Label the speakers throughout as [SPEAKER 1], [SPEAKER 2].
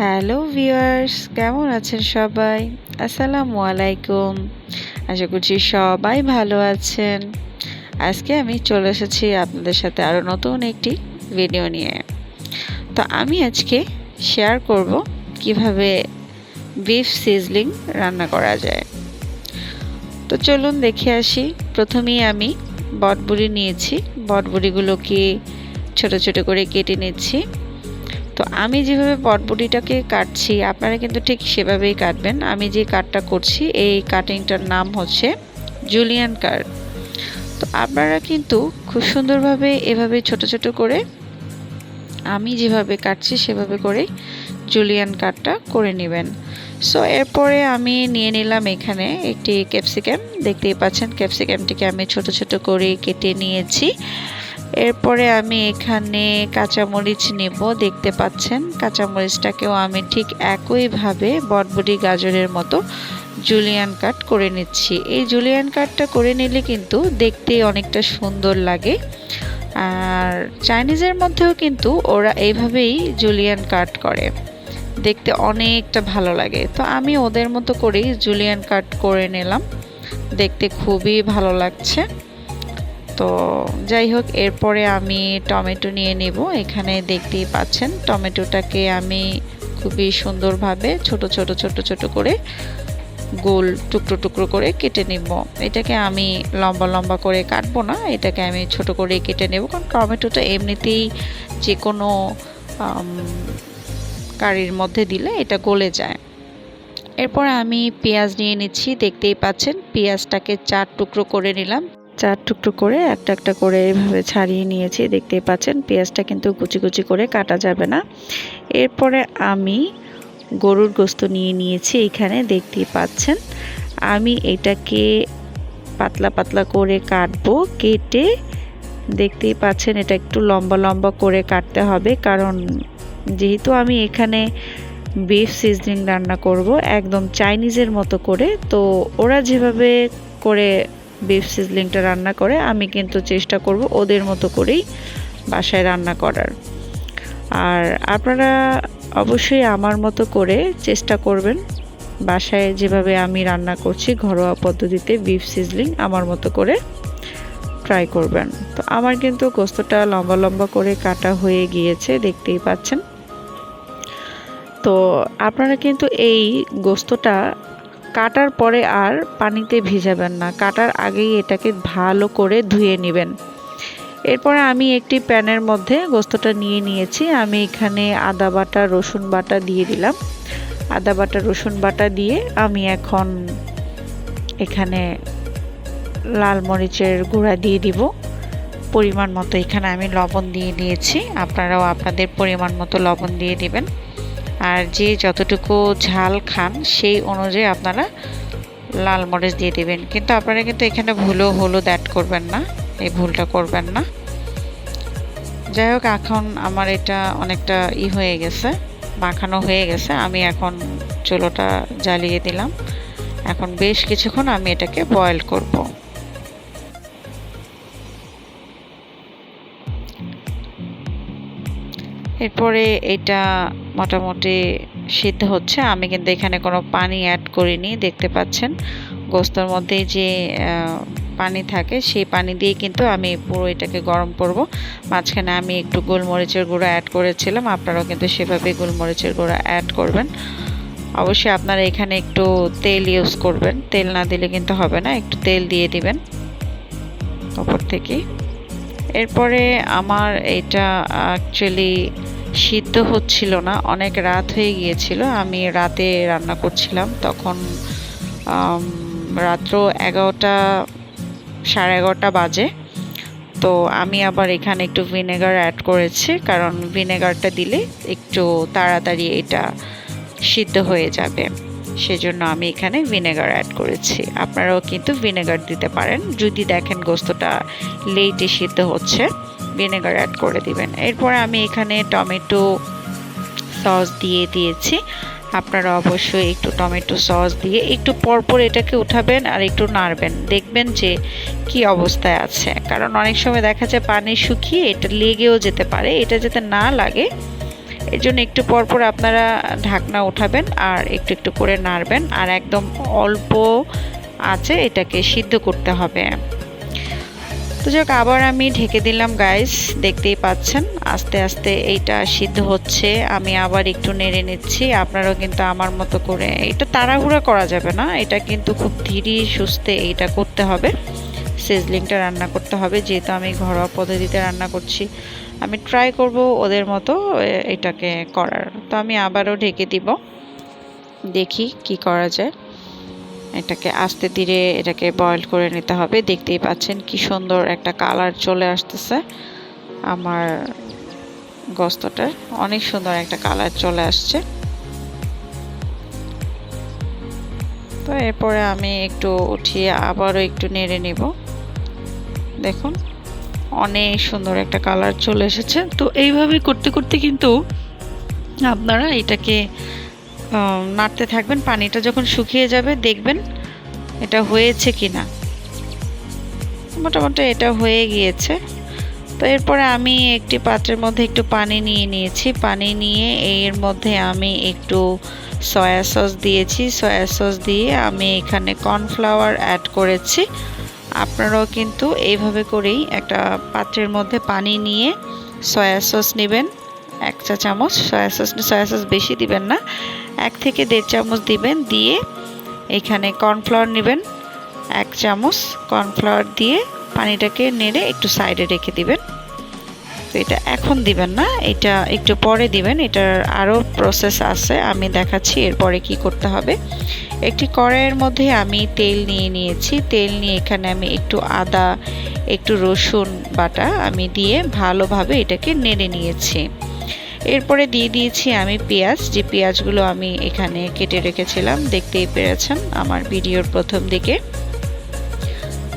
[SPEAKER 1] Hello viewers, কেমন আছেন সবাই? আসসালামু আলাইকুম। আশা করছি সবাই ভালো আছেন। আজকে আমি চলে এসেছি আপনাদের সাথে আরও নতুন একটি ভিডিও নিয়ে। তো আমি আজকে শেয়ার করব কীভাবে বিফ সিজলিং রান্না করা যায়। তো চলুন দেখে আসি। প্রথমেই আমি বটবুড়ি নিয়েছি। বটবুড়িগুলোকে ছোট ছোট করে কেটে নিচ্ছি। তো আমি যেভাবে বটবটিটাকে কাটছি, আপনারা কিন্তু ঠিক সেভাবেই কাটবেন। আমি যে কাটটা করছি, এই কাটিংটার নাম হচ্ছে জুলিয়ান কাট তো আপনারা কিন্তু খুব সুন্দরভাবে এভাবে ছোট ছোট করে আমি যেভাবে কাটছি, সেভাবে করে জুলিয়ান কাটটা করে নেবেন। সো এরপরে আমি নিয়ে নিলাম এখানে একটি ক্যাপসিকাম। দেখতেই পাচ্ছেন, ক্যাপসিকামটিকে আমি ছোট ছোট করে কেটে নিয়েছি। এরপরে আমি এখানে কাঁচামরিচ নেব, দেখতে পাচ্ছেন। কাঁচামরিচটাকেও আমি ঠিক একইভাবে বটবটি গাজরের মতো জুলিয়ান কাট করে নিচ্ছি। এই জুলিয়ান কাটটা করে নিলে কিন্তু দেখতে অনেকটা সুন্দর লাগে। আর চাইনিজের মধ্যেও কিন্তু ওরা এইভাবেই জুলিয়ান কাট করে। দেখতে অনেকটা ভালো লাগে। তো আমি ওদের মতো করেই জুলিয়ান কাট করে নিলাম। দেখতে খুবই ভালো লাগছে। তো যাই হোক, এরপরে আমি টমেটো নিয়ে নেব। এখানে দেখতেই পাচ্ছেন, টমেটোটাকে আমি খুবই সুন্দরভাবে ছোট ছোট ছোট ছোট করে গোল টুকরো টুকরো করে কেটে নিব। এটাকে আমি লম্বা লম্বা করে কাটবো না, এটাকে আমি ছোট করে কেটে নেব। কারণ টমেটোটা এমনিতেই যে কোনো কারির মধ্যে দিলে এটা গলে যায়। এরপর আমি পেঁয়াজ নিয়ে নিচ্ছি, দেখতেই পাচ্ছেন, পেঁয়াজটাকে চার টুকরো করে নিলাম। চার টুকরো করে একটা একটা করে এভাবে ছাড়িয়ে নিয়েছি। দেখতেই পাচ্ছেন, পেঁয়াজটা কিন্তু কুচি কুচি করে কাটা যাবে না। এরপরে আমি গরুর গোস্ত নিয়ে নিয়েছি এখানে, দেখতেই পাচ্ছেন। আমি এটাকে পাতলা পাতলা করে কাটবো, কেটে দেখতেই পাচ্ছেন এটা একটু লম্বা লম্বা করে কাটতে হবে। কারণ যেহেতু আমি এখানে বিফ সিজনিং রান্না করব, একদম চাইনিজের মতো করে, তো ওরা যেভাবে করে বিফ সিজলিংটা রান্না করে, আমি কিন্তু চেষ্টা করব ওদের মতো করেই বাসায় রান্না করার। আর আপনারা অবশ্যই আমার মতো করে চেষ্টা করবেন বাসায় যেভাবে আমি রান্না করছি ঘরোয়া পদ্ধতিতে বিফ সিজলিং আমার মতো করে ট্রাই করবেন। তো আমার কিন্তু গোস্তটা লম্বা লম্বা করে কাটা হয়ে গিয়েছে, দেখতেই পাচ্ছেন। তো আপনারা কিন্তু এই গোস্তটা কাটার পরে আর পানিতে ভিজাবেন না। কাটার আগেই এটাকে ভালো করে ধুয়ে নেবেন। এরপরে আমি একটি প্যানের মধ্যে গোস্তটা নিয়ে নিয়েছি। আমি এখানে আদা বাটা, রসুন বাটা দিয়ে দিলাম। আদা বাটা, রসুন বাটা দিয়ে আমি এখন এখানে লাল মরিচের গুঁড়া দিয়ে দিব। পরিমাণ মতো এখানে আমি লবণ দিয়ে দিয়েছি। আপনারাও আপনাদের পরিমাণ মতো লবণ দিয়ে দিবেন। আর যে যতটুকু ঝাল খান, সেই অনুযায়ী আপনারা লাল মরিচ দিয়ে দেবেন। কিন্তু আপনারা কিন্তু এখানে ভুলও হলুদ অ্যাড করবেন না, এই ভুলটা করবেন না। যাই হোক, এখন আমার এটা অনেকটা ই হয়ে গেছে, মাখানো হয়ে গেছে। আমি এখন চুলোটা জ্বালিয়ে দিলাম। এখন বেশ কিছুক্ষণ আমি এটাকে বয়েল করব। এরপরে এটা মোটামুটি সিদ্ধ হচ্ছে। আমি কিন্তু এখানে কোনো পানি অ্যাড করিনি, দেখতে পাচ্ছেন। গোস্তর মধ্যে যে পানি থাকে, সেই পানি দিয়ে কিন্তু আমি পুরো এটাকে গরম করব। মাঝখানে আমি একটু গোলমরিচের গুঁড়ো অ্যাড করেছিলাম। আপনারাও কিন্তু সেভাবে গোলমরিচের গুঁড়ো অ্যাড করবেন। অবশ্যই আপনারা এখানে একটু তেল ইউজ করবেন। তেল না দিলে কিন্তু হবে না, একটু তেল দিয়ে দিবেন। ওপর থেকে। এরপরে আমার এটা অ্যাকচুয়ালি সিদ্ধ হচ্ছিল না, অনেক রাত হয়ে গিয়েছিল। আমি রাতে রান্না করছিলাম, তখন রাত্র এগারোটা, সাড়ে এগারোটা বাজে। তো আমি আবার এখানে একটু ভিনেগার অ্যাড করেছি, কারণ ভিনেগারটা দিলে একটু তাড়াতাড়ি এটা সিদ্ধ হয়ে যাবে। সেজন্য আমি এখানে ভিনেগার অ্যাড করেছি। আপনারাও কিন্তু ভিনেগার দিতে পারেন, যদি দেখেন গোস্তটা লেটে সিদ্ধ হচ্ছে। ভিনেগার অ্যাড করে দিবেন। এরপর আমি এখানে টমেটো সস দিয়ে দিয়েছি। আপনারা অবশ্যই একটু টমেটো সস দিয়ে একটু পরপর এটাকে উঠাবেন আর একটু নাড়বেন। দেখবেন যে কি অবস্থায় আছে। কারণ অনেক সময় দেখা যায় পানি শুকিয়ে এটা লেগেও যেতে পারে, এটা যাতে না লাগে। এর জন্য একটু পর পর আপনারা ঢাকনা উঠাবেন আর একটু একটু করে নাড়বেন। আর একদম অল্প আছে, এটাকে সিদ্ধ করতে হবে। তো যাক আবার আমি ঢেকে দিলাম গাইস দেখতেই পাচ্ছেন, আস্তে আস্তে এইটা সিদ্ধ হচ্ছে। আমি আবার একটু নেড়ে নিচ্ছি, আপনারাও কিন্তু আমার মতো করে। এটা তাড়াহুড়া করা যাবে না, এটা কিন্তু খুব ধীরে সুস্থে এইটা করতে হবে। সিজলিংটা রান্না করতে হবে, যেহেতু আমি ঘরোয়া পদ্ধতিতে রান্না করছি। আমি ট্রাই করব ওদের মতো এটাকে করার। তো আমি আবারও ঢেকে দিব। দেখি কি করা যায়। এটাকে আস্তে ধীরে এটাকে বয়েল করে নিতে হবে। দেখতেই পাচ্ছেন কি সুন্দর একটা কালার চলে আসতেছে আমার গস্তটার। অনেক সুন্দর একটা কালার চলে আসছে। তো এরপরে আমি একটু উঠিয়ে আবারও একটু নেড়ে নেব। দেখুন, অনেক সুন্দর একটা কালার চলে এসেছে। তো এইভাবে করতে করতে কিন্তু আপনারা এটাকে নাড়তে থাকবেন, পানিটা যখন শুকিয়ে যাবে দেখবেন এটা হয়েছে কি না মোটামুটি এটা হয়ে গিয়েছে। তো এরপরে আমি একটি পাত্রের মধ্যে একটু পানি নিয়ে নিয়েছি। পানি নিয়ে এর মধ্যে আমি একটু সয়া সস দিয়েছি। সয়া সস দিয়ে আমি এখানে কর্নফ্লাওয়ার অ্যাড করেছি। আপনারাও কিন্তু এইভাবে করেই একটা পাত্রের মধ্যে পানি নিয়ে সয়া সস নেবেন। এক চা চামচ সয়া সস সয়া সস বেশি দিবেন না। এক থেকে দেড় চামচ দিবেন, দিয়ে এখানে কর্নফ্লাওয়ার নেবেন। এক চামচ কর্নফ্লাওয়ার দিয়ে পানিটাকে নেড়ে একটু সাইডে রেখে দিবেন। তো এটা এখন দিবেন না, এটা একটু পরে দিবেন। এটার আরও প্রসেস আছে, আমি দেখাচ্ছি এরপরে কি করতে হবে। একটি কড়াইয়ের মধ্যে আমি তেল নিয়ে নিয়েছি। তেল নিয়ে এখানে আমি একটু আদা, একটু রসুন বাটা আমি দিয়ে ভালোভাবে এটাকে নেড়ে নিয়েছি। এরপরে দিয়ে দিয়েছি আমি পেঁয়াজ। যে পেঁয়াজগুলো আমি এখানে কেটে রেখেছিলাম, দেখতেই পেরেছেন আমার ভিডিওর প্রথম দিকে।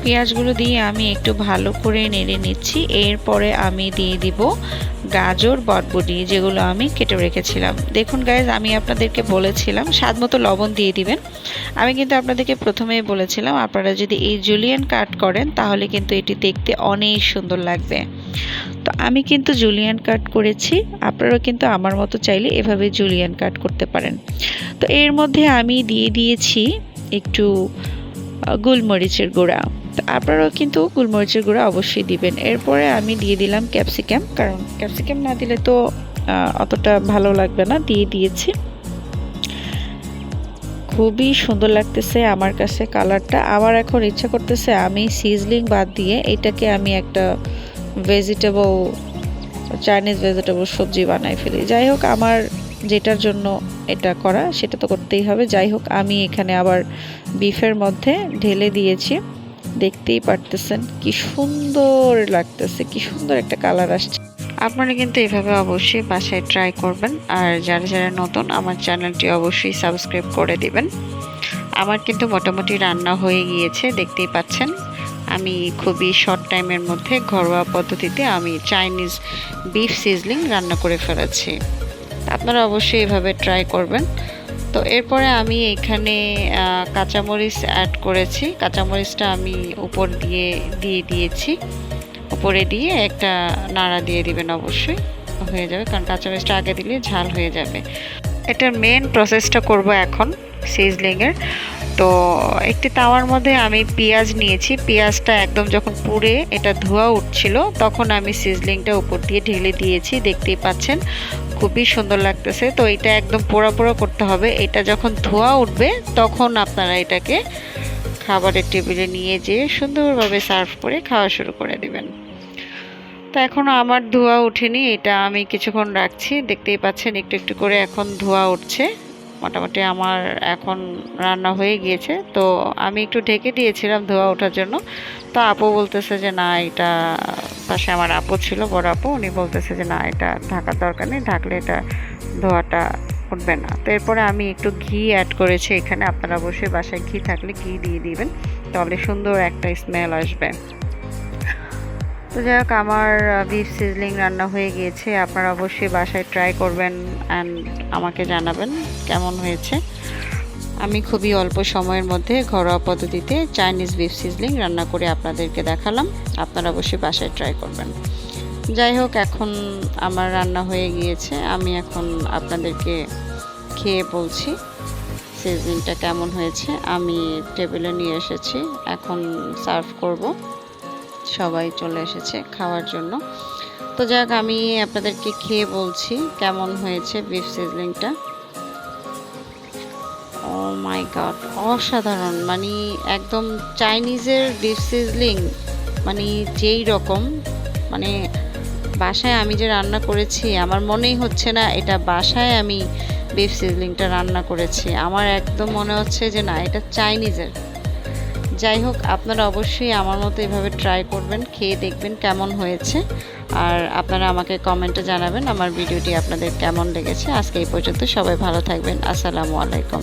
[SPEAKER 1] পেঁয়াজগুলো দিয়ে আমি একটু ভালো করে নেড়ে নিচ্ছি। এরপরে আমি দিয়ে দিব গাজর বটবটি, যেগুলো আমি কেটে রেখেছিলাম। দেখুন গাইজ আমি আপনাদেরকে বলেছিলাম, স্বাদ মতো লবণ দিয়ে দিবেন। আমি কিন্তু আপনাদেরকে প্রথমেই বলেছিলাম, আপনারা যদি এই জুলিয়ান কাট করেন, তাহলে কিন্তু এটি দেখতে অনেক সুন্দর লাগবে। তো আমি কিন্তু জুলিয়ান কাট করেছি। আপনারাও কিন্তু আমার মতো চাইলে এভাবে জুলিয়ান কাট করতে পারেন। তো এর মধ্যে আমি দিয়ে দিয়েছি একটু গোলমরিচের গুঁড়া। তো আপনারাও কিন্তু গোলমরিচের গুঁড়া অবশ্যই দিবেন। এরপরে আমি দিয়ে দিলাম ক্যাপসিকাম। কারণ ক্যাপসিকাম না দিলে তো অতটা ভালো লাগবে না। দিয়ে দিয়েছি। খুবই সুন্দর লাগতেছে আমার কাছে কালারটা। আবার এখন ইচ্ছা করতেছে আমি সিজলিং বাদ দিয়ে এটাকে আমি একটা ভেজিটেবল চাইনিজ ভেজিটেবল সবজি বানাই ফেলি। যাই হোক, আমার যেটার জন্য এটা করা, সেটা তো করতেই হবে। যাই হোক, আমি এখানে আবার বিফের মধ্যে ঢেলে দিয়েছি। দেখতেই পারতেছেন কি সুন্দর লাগতেছে, কি সুন্দর একটা কালার আসছে। আপনারা কিন্তু এভাবে অবশ্যই বাসায় ট্রাই করবেন, আর যারা যারা নতুন, আমার চ্যানেলটি অবশ্যই সাবস্ক্রাইব করে দিবেন। আমার কিন্তু মোটামুটি রান্না হয়ে গিয়েছে, দেখতেই পাচ্ছেন। আমি খুবই শর্ট টাইমের মধ্যে ঘরোয়া পদ্ধতিতে আমি চাইনিজ বিফ সিজলিং রান্না করে ফেলেছি। আপনারা অবশ্যই এভাবে ট্রাই করবেন। তো এরপরে আমি এখানে কাঁচামরিচ অ্যাড করেছি। কাঁচামরিচটা আমি উপর দিয়ে দিয়ে দিয়েছি। উপরে দিয়ে একটা নাড়া দিয়ে দিবেন অবশ্যই। হয়ে যাবে, কারণ কাঁচামরিচটা আগে দিলে ঝাল হয়ে যাবে। এটার মেন প্রসেসটা করব এখন সিজলিংয়ের তো একটি তাওয়ার মধ্যে আমি পেঁয়াজ নিয়েছি। পেঁয়াজটা একদম যখন পুড়ে এটা ধোয়া উঠছিল, তখন আমি সিজলিংটা উপর দিয়ে ঢেলে দিয়েছি, দেখতেই পাচ্ছেন। খুবই সুন্দর লাগতেছে। তো এটা একদম পোড়া পোড়া করতে হবে। এটা যখন ধোয়া উঠবে, তখন আপনারা এটাকে খাবারের টেবিলে নিয়ে যেয়ে সুন্দরভাবে সার্ভ করে খাওয়া শুরু করে দেবেন। তো এখনও আমার ধোয়া ওঠেনি এটা আমি কিছুক্ষণ রাখছি। দেখতেই পাচ্ছেন, একটু একটু করে এখন ধোয়া উঠছে। মোটামুটি আমার এখন রান্না হয়ে গিয়েছে। তো আমি একটু ঢেকে দিয়েছিলাম ধোয়া ওঠার জন্য। তো আপু বলতেছে যে, না, এটা পাশে আমার আপু ছিল, বড় আপু। উনি বলতেছে যে, না, এটা ঢাকার দরকার নেই, ঢাকলে এটা ধোয়াটা উঠবে না। তো এরপরে আমি একটু ঘি অ্যাড করেছি এখানে। আপনারা অবশ্যই বাসায় ঘি থাকলে ঘি দিয়ে দিবেন। তাহলে সুন্দর একটা স্মেল আসবে। তো যাই হোক, আমার বিফ সিজলিং রান্না হয়ে গিয়েছে। আপনারা অবশ্যই বাসায় ট্রাই করবেন অ্যান্ড আমাকে জানাবেন কেমন হয়েছে। আমি খুবই অল্প সময়ের মধ্যে ঘরোয়া পদ্ধতিতে চাইনিজ বিফ সিজলিং রান্না করে আপনাদেরকে দেখালাম। আপনারা অবশ্যই বাসায় ট্রাই করবেন। যাই হোক, এখন আমার রান্না হয়ে গিয়েছে। আমি এখন আপনাদেরকে খেয়ে বলছি সিজনিংটা কেমন হয়েছে। আমি টেবিলে নিয়ে এসেছি। এখন সার্ভ করব। সবাই চলে এসেছে খাওয়ার জন্য। তো যাক, আমি আপনাদেরকে খেয়ে বলছি কেমন হয়েছে বিফ সিজলিংটা ও মাই গড অসাধারণ। মানে একদম চাইনিজের বিফ সিজলিং মানে যেই রকম। মানে বাসায় আমি যে রান্না করেছি, আমার মনেই হচ্ছে না এটা বাসায় আমি বিফ সিজলিংটা রান্না করেছি। আমার একদম মনে হচ্ছে যে না, এটা চাইনিজের যাই হোক, আপনারা অবশ্যই আমার মতো এভাবে ট্রাই করবেন, খেয়ে দেখবেন কেমন হয়েছে। আর আপনারা আমাকে কমেন্টে জানাবেন আমার ভিডিওটি আপনাদের কেমন লেগেছে। আজকে এই পর্যন্ত সবাই ভালো থাকবেন। আসসালামু আলাইকুম।